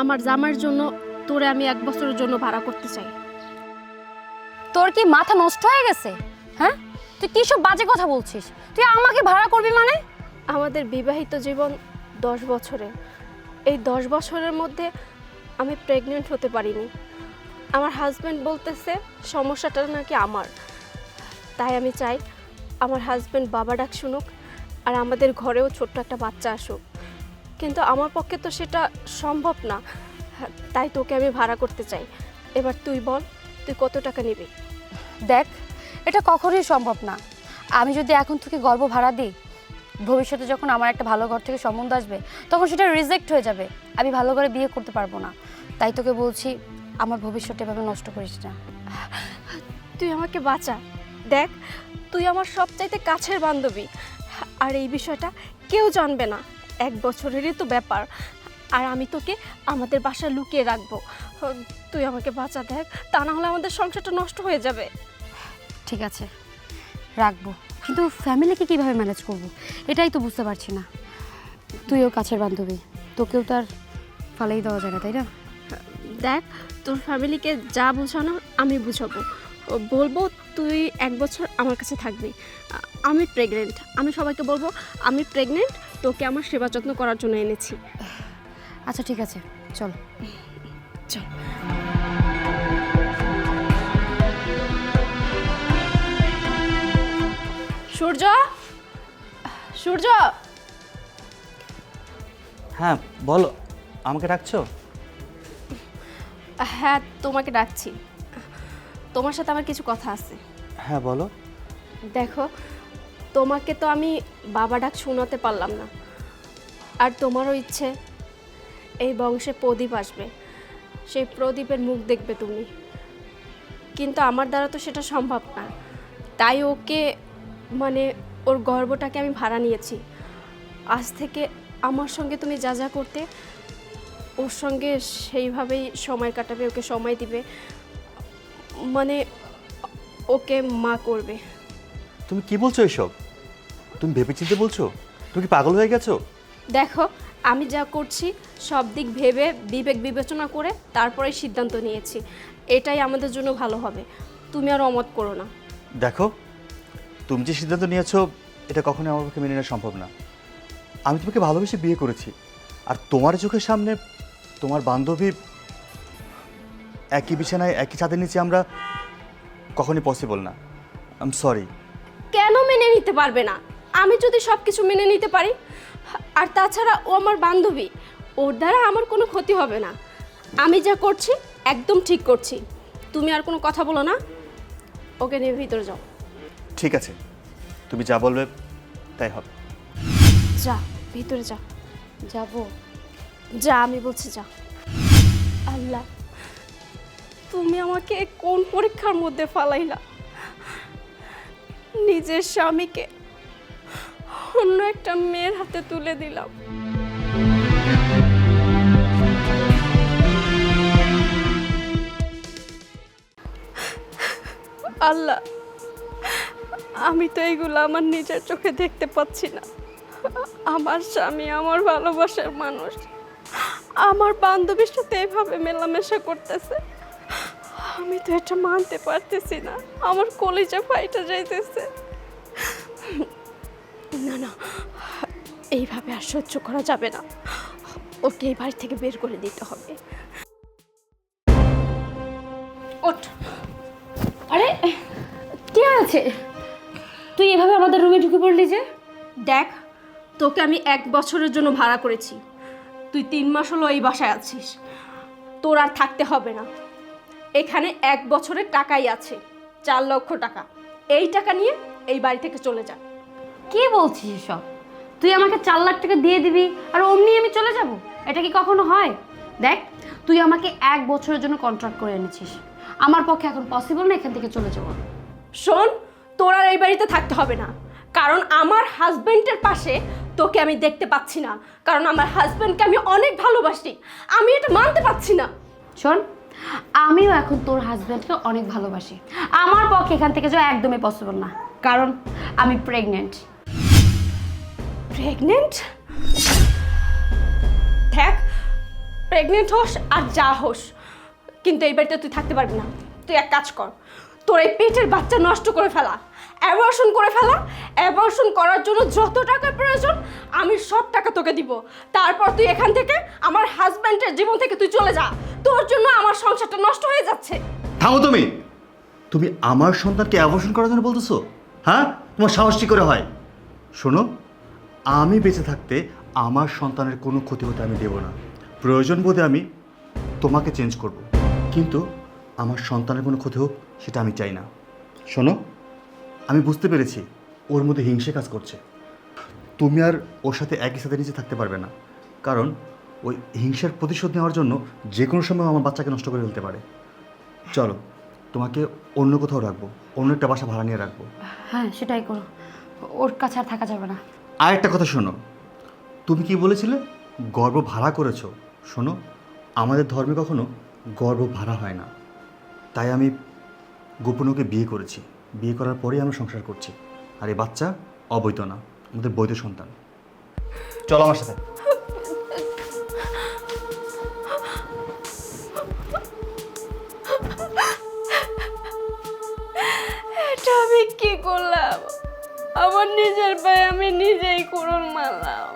আমার জামার জন্য তোরে আমি এক বছরের জন্য ভাড়া করতে চাই। তোর কি মাথা নষ্ট হয়ে গেছে? হ্যাঁ? তুই কি সব বাজে কথা বলছিস? তুই আমাকে ভাড়া করবি মানে? আমাদের বিবাহিত জীবন দশ বছরে এই দশ বছরের মধ্যে আমি প্রেগনেন্ট হতে পারিনি। আমার হাজব্যান্ড বলতেছে সমস্যাটা নাকি আমার। তাই আমি চাই আমার হাজব্যান্ড বাবা ডাক শুনুক আর আমাদের ঘরেও ছোট্ট একটা বাচ্চা আসুক। কিন্তু আমার পক্ষে তো সেটা সম্ভব না। হ্যাঁ, তাই তোকে আমি ভাড়া করতে চাই। এবার তুই বল তুই কত টাকা নিবি? দেখ এটা কখনোই সম্ভব না। আমি যদি এখন তোকে গর্ব ভাড়া দিই ভবিষ্যতে যখন আমার একটা ভালো ঘর থেকে সম্বন্ধ আসবে তখন সেটা রিজেক্ট হয়ে যাবে। আমি ভালো করে বিয়ে করতে পারব না। তাই তোকে বলছি আমার ভবিষ্যৎটা এভাবে নষ্ট করিস না। তুই আমাকে বাঁচা। দেখ তুই আমার সবচাইতে কাছের বান্ধবী। আর এই বিষয়টা কেউ জানবে না। এক বছরেরই তো ব্যাপার। আর আমি তোকে আমাদের বাসায় লুকিয়ে রাখব। তুই আমাকে বাঁচা দেখ তা না হলে আমাদের সংসারটা নষ্ট হয়ে যাবে। ঠিক আছে রাখব। কিন্তু ফ্যামিলিকে কীভাবে ম্যানেজ করব? এটাই তো বুঝতে পারছি না। তুইও কাছের বান্ধবী তোকেও তার ফালেই দেওয়া যায় না তাই না? দেখ তোর ফ্যামিলিকে যা বোঝানো আমি বুঝাবো। বলব তুই এক বছর আমার কাছে থাকবি। আমি প্রেগনেন্ট আমি সবাইকে বলব আমি প্রেগনেন্ট তোকে আমার সেবা যত্ন করার জন্য এনেছি। আচ্ছা ঠিক আছে। চল। চল। সূর্য? সূর্য? হ্যাঁ বলো। আমাকে ডাকছো? হ্যাঁ তোমাকে ডাকছি। তোমার সাথে আমার কিছু কথা আছে। হ্যাঁ বলো। দেখো তোমাকে তো আমি বাবা ডাক শোনাতে পারলাম না। আর তোমারও ইচ্ছে, এই বংশে প্রদীপ আসবে। সেই প্রদীপের মুখ দেখবে তুমি। কিন্তু আমার দ্বারা তো সেটা সম্ভব না। তাই ওকে মানে ওর গর্বটাকে আমি ভাড়া নিয়েছি। আজ থেকে আমার সঙ্গে তুমি যা যা করতে, ওর সঙ্গে সেইভাবেই সময় কাটাবে, ওকে সময় দিবে। মানে ওকে মা করবে। তুমি কি বলছো এসব? তুমি ভেবেচিন্তে বলছো? তুমি কি পাগল হয়ে গেছো? দেখো আমি যা করছি সব দিক ভেবে বিবেক বিবেচনা করে তারপরে সিদ্ধান্ত নিয়েছি। এটাই আমাদের জন্য ভালো হবে। তুমি আর অমত করো না। দেখো তুমি যে সিদ্ধান্ত নিয়েছো এটা কখনোই আমার পক্ষে মেনে নেওয়া সম্ভব না। আমি তোমাকে ভালোবেসে বিয়ে করেছি। আর তোমার চোখের সামনে তোমার বান্ধবী একই বিছানায় একই ছাদের নিচে আমরা কখনই পসিবল না। আম সরি কেন মেনে নিতে পারবে না? আমি যদি সব কিছু মেনে নিতে পারি আর তাছাড়া ও আমার বান্ধবী ওর দ্বারা আমার কোনো ক্ষতি হবে না। আমি যা করছি একদম ঠিক করছি। তুমি আর কোনো কথা বলো না। ওকে নিয়ে ভিতরে যাও। ঠিক আছে। তুমি যা বলবে তাই হবে। যা ভিতরে যা। যাব। যা আমি বলছি যা। আল্লাহ তুমি আমাকে কোন পরীক্ষার মধ্যে ফালাইলা? নিজের স্বামীকে অন্য একটা মেয়ের হাতে তুলে দিলাম। আল্লাহ, আমি তো এইগুলো আমার নিজের চোখে দেখতে পাচ্ছি না। আমার স্বামী আমার ভালোবাসার মানুষ। আমার বান্ধবীর সাথে এভাবে মেলামেশা করতেছে। আমি তো এটা মানতে পারতেছি না। আমার কলিজা ফাইটা যাইতেছে। না না। এইভাবে আর সহ্য করা যাবে না। ওকে এই বাড়ি থেকে বের করে দিতে হবে। ওঠ। আরে কি আছে? তুই এভাবে আমাদের রুমে ঢুকে পড়লি যে? দেখ তোকে আমি এক বছরের জন্য ভাড়া করেছি। তুই তিন মাস হলো এই বাসায় আছিস। তোর আর থাকতে হবে না। এখানে এক বছরের টাকাই আছে চার লক্ষ টাকা। এই টাকা নিয়ে এই বাড়ি থেকে চলে যা। কি বলছিস এসব? তুই আমাকে চার লাখ টাকা দিয়ে দিবি আর অমনি আমি চলে যাব? এটা কি কখনো হয়? দেখ তুই আমাকে এক বছরের জন্য কন্ট্রাক্ট করে এনেছিস। আমার পক্ষে এখন পসিবল না এখান থেকে চলে যাওয়া। শোন তোর আর এই বাড়িতে থাকতে হবে না। কারণ আমার হাজবেন্ডের পাশে তোকে আমি দেখতে পাচ্ছি না। কারণ আমার হাজবেন্ডকে আমি অনেক ভালোবাসি। আমি এটা মানতে পারছি না। শোন আমিও এখন তোর হাজব্যান্ডকে অনেক ভালোবাসি। আমার পক্ষে এখান থেকে যাওয়া একদমই পসিবল না। কারণ আমি প্রেগনেন্ট প্রেগনেন্ট দেখ প্রেগনেন্ট হোস আর যা হোস, কিন্তু এই বাড়িতে তুই থাকতে পারবি না। তুই এক কাজ কর, তোর এই পেটের বাচ্চা নষ্ট করে ফেলা অ্যাবর্শন করে ফেলা অ্যাবর্শন করার জন্য যত টাকা প্রয়োজন, আমি সব টাকা তোকে দিব। তারপর তুই এখান থেকে আমার হাজব্যান্ডের জীবন থেকে তুই চলে যা। তোর জন্য আমার সংসারটা নষ্ট হয়ে যাচ্ছে। থামো তুমি। তুমি আমার সন্তানকে অ্যাবর্শন করার জন্য বলতেছো? হ্যাঁ? তোমার সাহস কি করে হয়? শোনো আমি বেঁচে থাকতে আমার সন্তানের কোনো ক্ষতি হতে আমি দেব না। প্রয়োজন বোধে আমি তোমাকে চেঞ্জ করব। কিন্তু আমার সন্তানের কোনো ক্ষতি হোক, সেটা আমি চাই না। শোনো, আমি বুঝতে পেরেছি ওর মধ্যে হিংসে কাজ করছে। তুমি আর ওর সাথে একই সাথে নিচে থাকতে পারবে না। কারণ ওই হিংসার প্রতিশোধ নেওয়ার জন্য যে কোনো সময় আমার বাচ্চাকে নষ্ট করে ফেলতে পারে। চলো, তোমাকে অন্য কোথাও রাখব, অন্য একটা বাসা ভাড়া নিয়ে রাখব। হ্যাঁ সেটাই করো। ওর কাছে আর থাকা যাবে না। আর একটা কথা শোনো। তুমি কি বলেছিলে? গর্ব ভাড়া করেছ। শোনো, আমাদের ধর্মে কখনো গর্ব ভাড়া হয় না। তাই আমি গোপনকে বিয়ে করেছি। বিয়ে করার পরেই আমরা সংসার করছি। আর এই বাচ্চা অবৈধ না আমাদের বৈধ সন্তান। চলো আমার সাথে। আমার নিজের পায়ে আমি নিজেই কুড়ুল মারলাম।